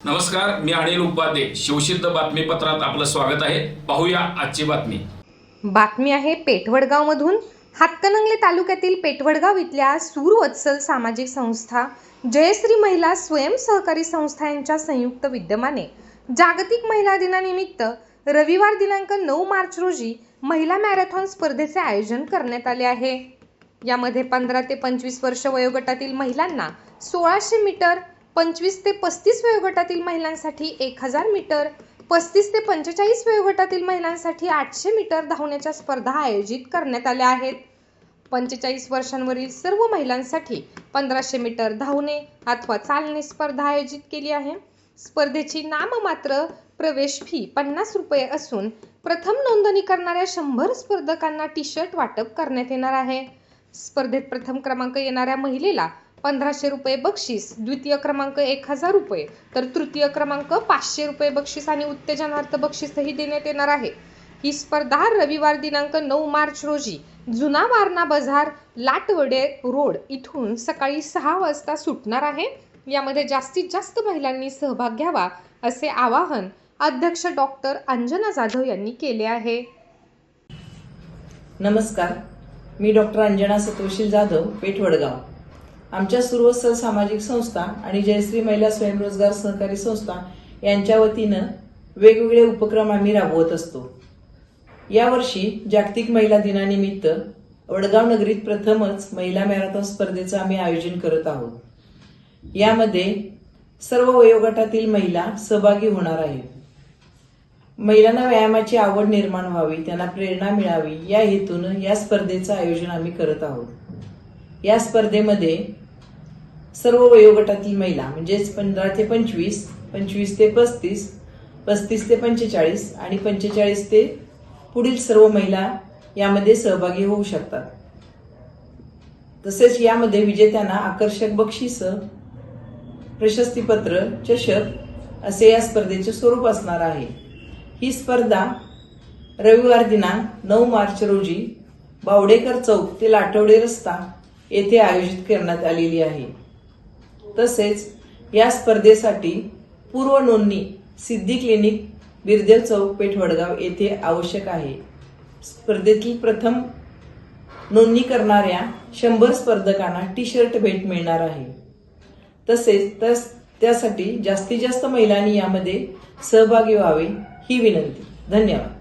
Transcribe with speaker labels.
Speaker 1: नमस्कार मी अनिल उपाध्ये. शिवसिद्ध बातमीपत्रात आपलं स्वागत आहे. पाहूया आजची बातमी.
Speaker 2: बातमी आहे पेठवडगावमधून. हातकणंगले तालुक्यातील पेठवडगाव इथल्या सूरवत्सल सामाजिक संस्था जयश्री महिला स्वयंसहकारी संस्था यांच्या संयुक्त विद्यमाने जागतिक महिला दिनानिमित्त रविवार दिनांक नऊ मार्च रोजी महिला मॅरेथॉन स्पर्धेचे आयोजन करण्यात आले आहे. यामध्ये पंधरा ते पंचवीस वर्ष वयोगटातील महिलांना सोळाशे मीटर पंचवीस ते पस्तीस वयोगटातील महिलांसाठी एक हजार मीटर पस्तीस ते पंचेचाळीस वयोगटातील महिलांसाठी आठशे मीटर धावण्याच्या स्पर्धा आयोजित करण्यात आल्या आहेत. पंचेचाळीस वर्षांवरील सर्व महिलांसाठी पंधराशे मीटर धावणे अथवा चालणे स्पर्धा आयोजित केली आहे. स्पर्धेची नाममात्र प्रवेश फी पन्नास रुपये असून प्रथम नोंदणी करणाऱ्या शंभर स्पर्धकांना टी शर्ट वाटप करण्यात येणार आहे. स्पर्धेत प्रथम क्रमांक येणाऱ्या महिलेला पंधराशे रुपये बक्षीस द्वितीय क्रमांक एक हजार रुपये. तर तृतीय क्रमांक पाचशे रुपये बक्षीस आणि उत्तेजनार्थ बक्षीसही देण्यात येणार आहे. ही स्पर्धा रविवार दिनांक नऊ मार्च रोजी जुना वारणा बाजार लाटवडे रोड इथून सकाळी सहा वाजता सुटणार आहे. यामध्ये जास्तीत जास्त महिलांनी सहभाग घ्यावा असे आवाहन अध्यक्ष डॉक्टर अंजना जाधव यांनी केले आहे.
Speaker 3: नमस्कार. मी डॉक्टर अंजना सतोशील जाधव पेठ वडगाव आमच्या सुरवत्सल सामाजिक संस्था आणि जयश्री महिला स्वयंरोजगार सहकारी संस्था यांच्या वतीनं वेगवेगळे उपक्रम आम्ही राबवत असतो. यावर्षी जागतिक महिला दिनानिमित्त वडगाव नगरीत प्रथमच महिला मॅरेथॉन स्पर्धेचं आम्ही आयोजन करत आहोत. यामध्ये सर्व वयोगटातील महिला सहभागी होणार आहेत. महिलांना व्यायामाची आवड निर्माण व्हावी त्यांना प्रेरणा मिळावी या हेतून या स्पर्धेचं आयोजन आम्ही करत आहोत. या स्पर्धेमध्ये सर्व वयोगटातील महिला म्हणजेच पंधरा ते पंचवीस पंचवीस ते पस्तीस पस्तीस ते पंचेचाळीस आणि पंचेचाळीस ते पुढील सर्व महिला यामध्ये सहभागी होऊ शकतात. तसेच यामध्ये विजेत्यांना आकर्षक बक्षीस प्रशस्तीपत्र चषक असे या स्पर्धेचे स्वरूप असणार आहे. ही स्पर्धा रविवार दिनांक नऊ मार्च रोजी बावडेकर चौक ते लाटवडे रस्ता येथे आयोजित करण्यात आलेली आहे. तसेच या स्पर्धेसाठी पूर्व नोंदणी सिद्धी क्लिनिक बिरदेव चौक पेठ वडगाव येथे आवश्यक आहे. स्पर्धेतील प्रथम नोंदणी करणाऱ्या शंभर स्पर्धकांना टी शर्ट भेट मिळणार आहे. तसेच तस त्यासाठी जास्तीत जास्त महिलांनी यामध्ये सहभागी व्हावे. ही विनंती. धन्यवाद.